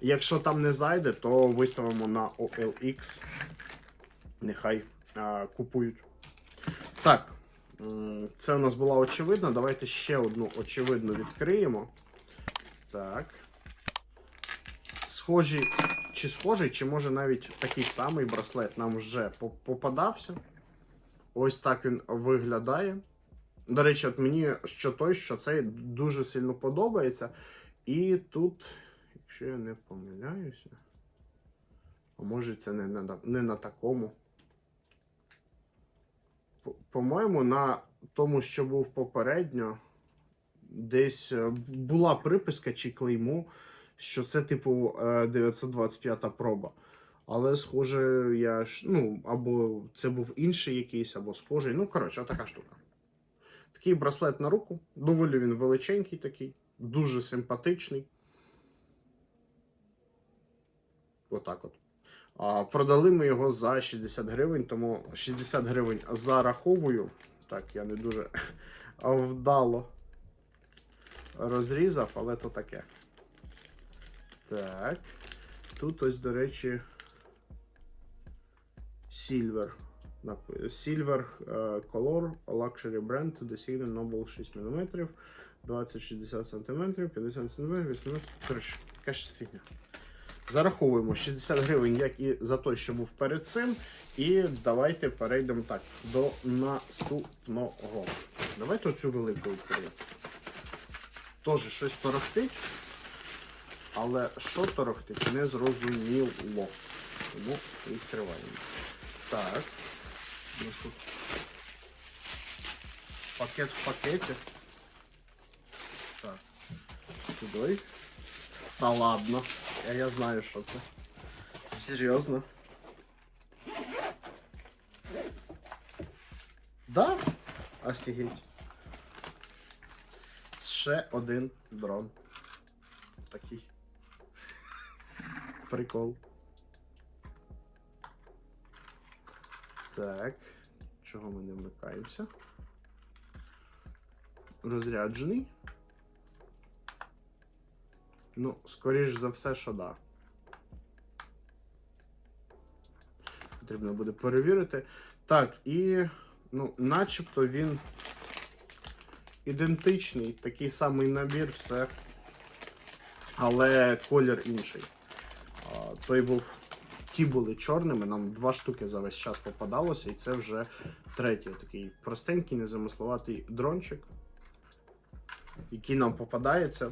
Якщо там не зайде, то виставимо на OLX. Нехай а, купують. Так, це у нас була очевидна. Давайте ще одну очевидну відкриємо. Так. Схожий, чи схожий, чи може навіть такий самий браслет нам вже попадався. Ось так він виглядає. До речі, от мені що той, що цей дуже сильно подобається. І тут, якщо я не помиляюся, а може це не на, не на такому. По- По-моєму, на тому, що був попередньо, десь е, була приписка чи клеймо, що це, типу, е, 925 проба. Але, схоже, я ж, ну, або це був інший якийсь, або схожий. Ну, коротше, така штука. Такий браслет на руку. Доволі він величенький такий, дуже симпатичний. Отак от. А, продали ми його за 60 гривень, тому 60 гривень зараховую. Так, я не дуже вдало розрізав, але то таке. Так. Тут ось, до речі, Silver. Silver е, Color Luxury Brand Designer Noble 6 мм, 20-60 см, 50 см, 18 Коротше, якась фігня. Зараховуємо 60 гривень, як і за той, що був перед цим. І давайте перейдемо так до наступного. Давайте оцю велику відкриємо. Теж щось торохтить. Але що торохтить, не зрозуміло. Тому відкриваємо. Так. Пакет в пакеті. Так. Сюди. Та ладно. Я, я знаю, що це. Серйозно. Да? Офігеть. Ще один дрон. Такий. Прикол. Так. Чого ми не вмикаємося? Розряджений. Ну, скоріш за все, що да. Потрібно буде перевірити. Так, і, ну, начебто він ідентичний, такий самий набір, все. Але колір інший. А, той був. Ті були чорними, нам два штуки за весь час попадалося, і це вже третій такий простенький, незамисловатий дрончик, який нам попадається.